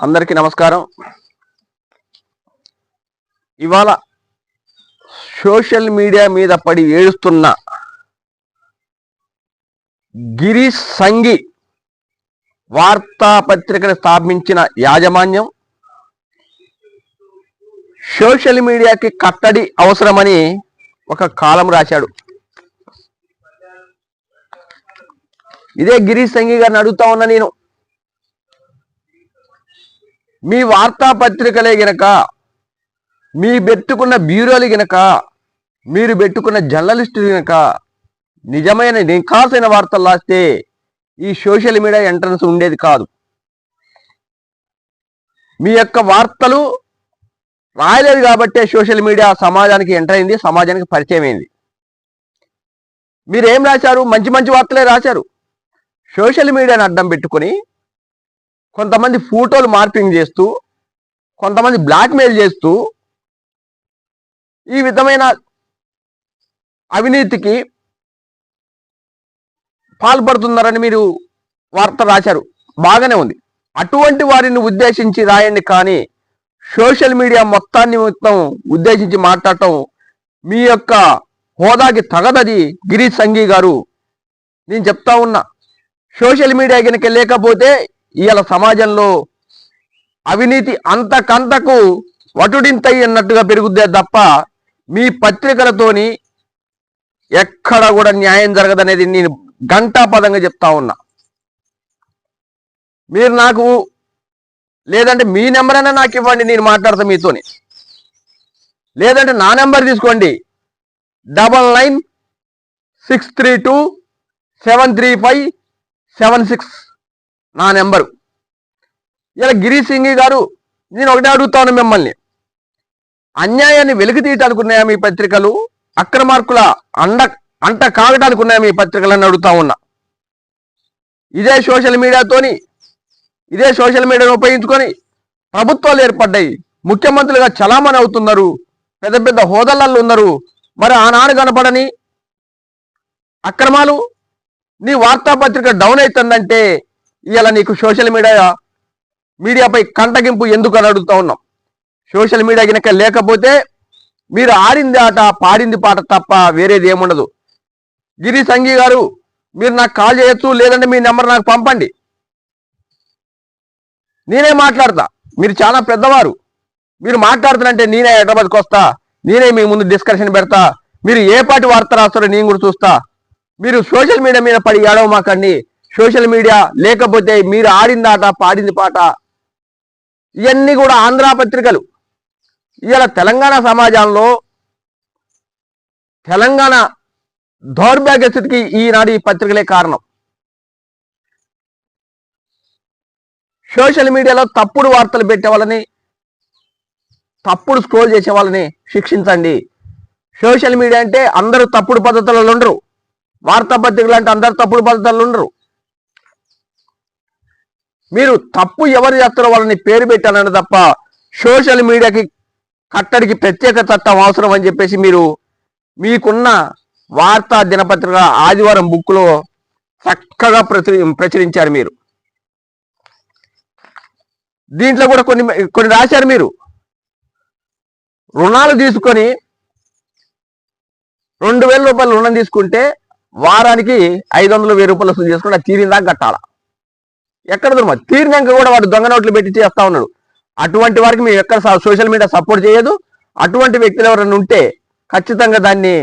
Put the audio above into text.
అందరికీ నమస్కారం. ఇవాళ సోషల్ మీడియా మీద పడి ఏడుస్తున్న గిరీష్ సంగి వార్తాపత్రికను స్థాపించిన యాజమాన్యం సోషల్ మీడియాకి కట్టడి అవసరమని ఒక కాలం రాశాడు. ఇదే గిరీష్ సంగి గారిని అడుగుతా ఉన్నా నేను. మీ వార్తాపత్రికలే గనక మీ పెట్టుకున్న బ్యూరోలు గనక మీరు పెట్టుకున్న జర్నలిస్టులు గనక నిజమైన నికాసైన వార్తలు రాస్తే ఈ సోషల్ మీడియా ఎంట్రన్స్ ఉండేది కాదు. మీ యొక్క వార్తలు రాయలేదు కాబట్టే సోషల్ మీడియా సమాజానికి ఎంటర్ అయింది సమాజానికి పరిచయం అయింది. మీరేం రాశారు? మంచి మంచి వార్తలే రాశారు. సోషల్ మీడియాను అడ్డం పెట్టుకొని కొంతమంది ఫోటోలు మార్పింగ్ చేస్తూ కొంతమంది బ్లాక్మెయిల్ చేస్తూ ఈ విధమైన అవినీతికి పాల్పడుతున్నారని మీరు వార్త రాశారు. బాగానే ఉంది. అటువంటి వారిని ఉద్దేశించి రాయండి కానీ సోషల్ మీడియా మొత్తాన్ని మొత్తం ఉద్దేశించి మాట్లాడటం మీ యొక్క హోదాకి తగదది గిరీష్ సంఘీ గారు. నేను చెప్తా ఉన్నా సోషల్ మీడియా కనుక లేకపోతే ఇవాళ సమాజంలో అవినీతి అంతకంతకు వటుడింతై అన్నట్టుగా పెరుగుద్దే తప్ప మీ పత్రికలతోని ఎక్కడ కూడా న్యాయం జరగదనేది నేను గంటాపదంగా చెప్తా ఉన్నా. మీరు నాకు లేదంటే మీ నెంబర్ అయినా నాకు ఇవ్వండి నేను మాట్లాడతా మీతోని. లేదంటే నా నెంబర్ తీసుకోండి. Double nine six three two seven three five seven six. నా నెంబరు. ఇలా గిరీష్ సింగ్ గారు నేను ఒకటే అడుగుతాను మిమ్మల్ని. అన్యాయాన్ని వెలికి తీయటానికి ఉన్నాయా మీ పత్రికలు? అక్రమార్కుల అండ అంట కాగటానికి ఉన్నాయా మీ పత్రికలు అడుగుతా ఉన్నా. ఇదే సోషల్ మీడియాతోని ఇదే సోషల్ మీడియాను ఉపయోగించుకొని ప్రభుత్వాలు ఏర్పడ్డాయి. ముఖ్యమంత్రులుగా చలామణి అవుతున్నారు. పెద్ద పెద్ద హోదాలలో ఉన్నారు. మరి ఆనాడు కనపడని అక్రమాలు నీ వార్తాపత్రిక డౌన్ అవుతుందంటే ఇవాళ నీకు సోషల్ మీడియా మీడియాపై కంటగింపు ఎందుకు అని అడుగుతా ఉన్నాం? సోషల్ మీడియా కనుక లేకపోతే మీరు ఆడింది ఆట పాడింది పాట తప్ప వేరేది ఏముండదు. గిరి సంఘీ గారు మీరు నాకు కాల్ చేయొచ్చు లేదంటే మీ నెంబర్ నాకు పంపండి. నేనే మాట్లాడతా. మీరు చాలా పెద్దవారు. మీరు మాట్లాడుతున్నంటే నేనే హైదరాబాద్కి వస్తా. నేనే మీ ముందు డిస్కషన్ పెడతా. మీరు ఏ పాటి వార్త రాస్తారో నేను కూడా చూస్తా. మీరు సోషల్ మీడియా మీద పడి ఏడవ మాకండి సోషల్ మీడియా లేకపోతే మీరు ఆడిందాట ఆట పాడింది పాట ఇవన్నీ కూడా ఆంధ్ర పత్రికలు. ఇవాళ తెలంగాణ సమాజంలో తెలంగాణ దౌర్భాగ్య స్థితికి ఈనాడు ఈ పత్రికలే కారణం. సోషల్ మీడియాలో తప్పుడు వార్తలు పెట్టే వాళ్ళని తప్పుడు స్క్రోల్ చేసే వాళ్ళని శిక్షించండి. సోషల్ మీడియా అంటే అందరూ తప్పుడు పద్ధతులలో ఉండరు. వార్తాపత్రికలు అంటే అందరు తప్పుడు పద్ధతులు ఉండరు. మీరు తప్పు ఎవరు చేస్తారో వాళ్ళని పేరు పెట్టాలని తప్ప సోషల్ మీడియాకి కట్టడికి ప్రత్యేక చట్టం అవసరం అని చెప్పేసి మీరు మీకున్న వార్తా దినపత్రిక ఆదివారం బుక్లో చక్కగా ప్రచురి ప్రచురించారు మీరు. దీంట్లో కూడా కొన్ని కొన్ని రాశారు మీరు. రుణాలు తీసుకొని రెండు వేల రూపాయలు రుణం తీసుకుంటే వారానికి ఐదు వందలు వెయ్యి రూపాయలు వసూలు చేసుకుని అది తీరిందాకా కట్టాలా? ఎక్కడ దుర్మ తీరినాక కూడా వాడు దొంగ నోట్లు పెట్టి చేస్తా ఉన్నాడు. అటువంటి వారికి మేము ఎక్కడ సోషల్ మీడియా సపోర్ట్ చేయదు. అటువంటి వ్యక్తులు ఎవరైనా ఉంటే ఖచ్చితంగా దాన్ని